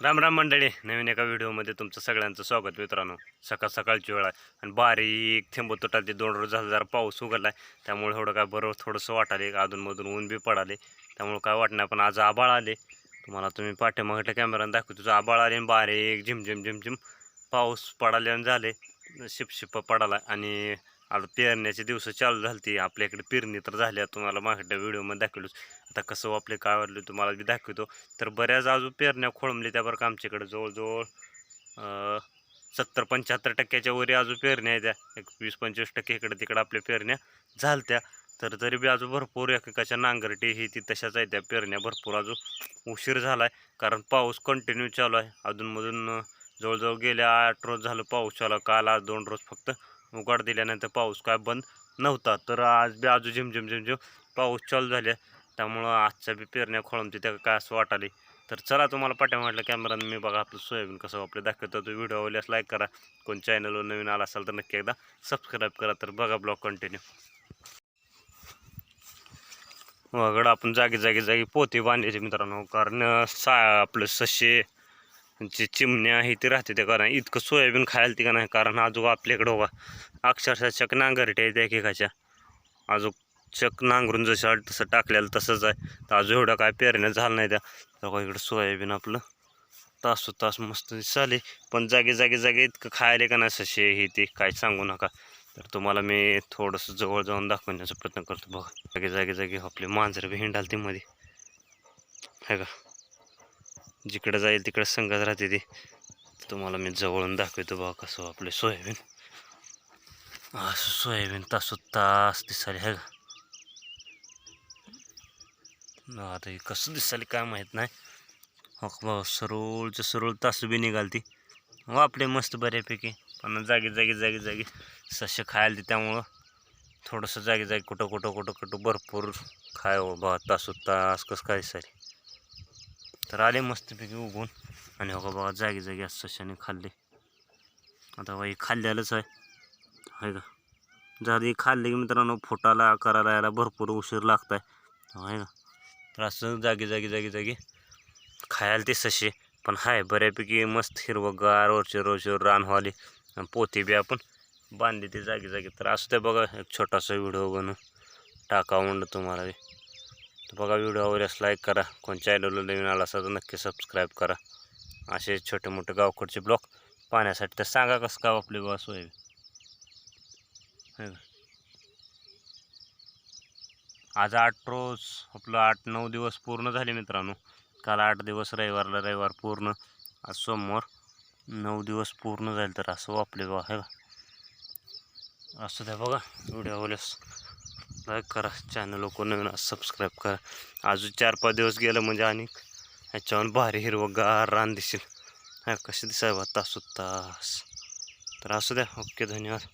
राम राम मंडळी नवीन एका व्हिडिओमध्ये तुमचं सगळ्यांचं स्वागत मित्रांनो. सकाळ सकाळची वेळ आहे आणि बारीक थेंब तुटाले दोन रोज हजार पाऊस उघडला आहे त्यामुळे थोडं काय बरोबर थोडंसं वाटाले अधूनमधून ऊन बी पडाले. त्यामुळे काय वाटणार पण आज आबाळ आले. तुम्हाला तुम्ही पाठीमागच्या कॅमेरानं दाखवतो तुझं आबाळ आले आणि बारीक झिम झिम झिम झिम पाऊस पडाले आणि झाले. शिपशिप पडाला आणि आता पेरण्याचे दिवस चालू झालते. आपल्या इकडे पेरणी तर झाल्या. तुम्हाला मागच्या व्हिडिओमध्ये दाखवलोच. आता कसं हो, आपले काय वाटलं तुम्हाला मी दाखवतो. तर बऱ्याच अजून पेरण्या खोळंबली त्या बरं का आमच्याकडे. जवळजवळ सत्तर पंच्याहत्तर टक्क्याच्या वरी अजून पेरण्या आहेत त्या. एक वीस पंचवीस टक्के इकडे तिकडं आपल्या पेरण्या झालत्या. तर तरी बी अजून भरपूर एकेकाच्या नांगरटी ही ती तशाच आहे त्या पेरण्या. भरपूर अजून उशीर झाला आहे कारण पाऊस कंटिन्यू चालू आहे. अधूनमधून जवळजवळ गेल्या आठ रोज झालं पाऊस चालू काल आज दोन रोज फक्त उघाड दिल्यानंतर पाऊस काय बंद नव्हता. तर आज बी आजू झिम झिम झिम झिम पाऊस चालू झाल्या त्यामुळं आजच्या बी पेरण्या खोळमची त्या काय असं वाटाली तर चला तुम्हाला पाट्या म्हटलं कॅमेरानं मी बघा आपलं सोयाबीन कसं आपलं दाखवतो तो व्हिडिओ आवडल्यास लाईक करा. कोण चॅनलवर नवीन आला असाल तर नक्की एकदा सबस्क्राईब करा. तर बघा ब्लॉग कंटिन्यू वगड आपण जागी जागी जागी पोती बांधायचे मित्रांनो. कारण सा आपलं सशे जे चिमण्या आहे ते राहते ते कारण इतकं सोयाबीन खायला ते का नाही कारण अजून आपल्याकडं बघा अक्षरशः चक नांगरटे आहेत एकेकाच्या. अजून चक नांगरून जसं तसं टाकलेलं तसंच आहे. तर अजून एवढं काय पेरण्या झालं नाही त्या. बघा इकडं सोयाबीन आपलं. तासो तास मस्त चाले पण जागे जागे जागे इतकं खायला का नाही सशे हे ते काय सांगू नका. तर तुम्हाला मी थोडंसं जवळ जाऊन दाखवण्याचा प्रयत्न करतो. बघा जागे जागे जागे आपले मांजर बी हिंडाल ते मध्ये का? जिकडे जाईल तिकडे संगत राहते ते. तुम्हाला मी जवळून दाखवतो बा कसं आपले सोयाबीन. असं सोयाबीन तासो तास दिसाले है का? आता हे कसं दिसाले काय माहीत नाही. हो का बघा सरळच्या सरळ तासू बी निघालती. हो आपले मस्त बऱ्यापैकी. पण जागी जागी जागी जागी सस्य खायला ते त्यामुळं थोडंसं जागी जागी कुठं कुठं कुठं कुठं भरपूर खाय हो बा तासू तास कसं काय दिसाले तर आले मस्तपैकी उगून आणि हो का बघा जागी जागी असं सशाने खाल्ले. आता बाई खाल्ल्यालाच आहे. आहे का? जरी खाल्ले की मित्रांनो फोटाला करायला यायला भरपूर उशीर लागत आहे आहे का? तर असं जागी जागी जागी जागी खायला ते सशे. पण हाय बऱ्यापैकी मस्त हिरवंगार वरचे रोजचे रान व्हाले आणि पोते बी आपण बांधले ते जागी जागी. तर असं ते बघा एक छोटासा व्हिडिओ बनवून टाकावं म्हणलं तुम्हाला बी. तर बघा व्हिडिओ आवडल्यास लाईक करा. कोणत्या चॅनलला नवीन आला असा तर नक्की सबस्क्राईब करा. असे छोटे मोठे गावकडचे ब्लॉक पाहण्यासाठी तर सांगा कसं काय आपली बस होईल. आज आठ रोज आपलं आठ नऊ दिवस पूर्ण झाले मित्रांनो. काल आठ दिवस रविवारला रविवार पूर्ण. आज सोमवार नऊ दिवस पूर्ण झाले तर असं वापले बा आहे का? असं द्या बघा व्हिडिओ आवडल्यास लाईक करा. चॅनल कोण नवीन सबस्क्राईब करा. अजून चार पाच दिवस गेलं म्हणजे आणि ह्याच्यावर भारी हिरवंगार रान दिसेल. हा कसे दिसाय बा तास तर असू द्या ओके धन्यवाद.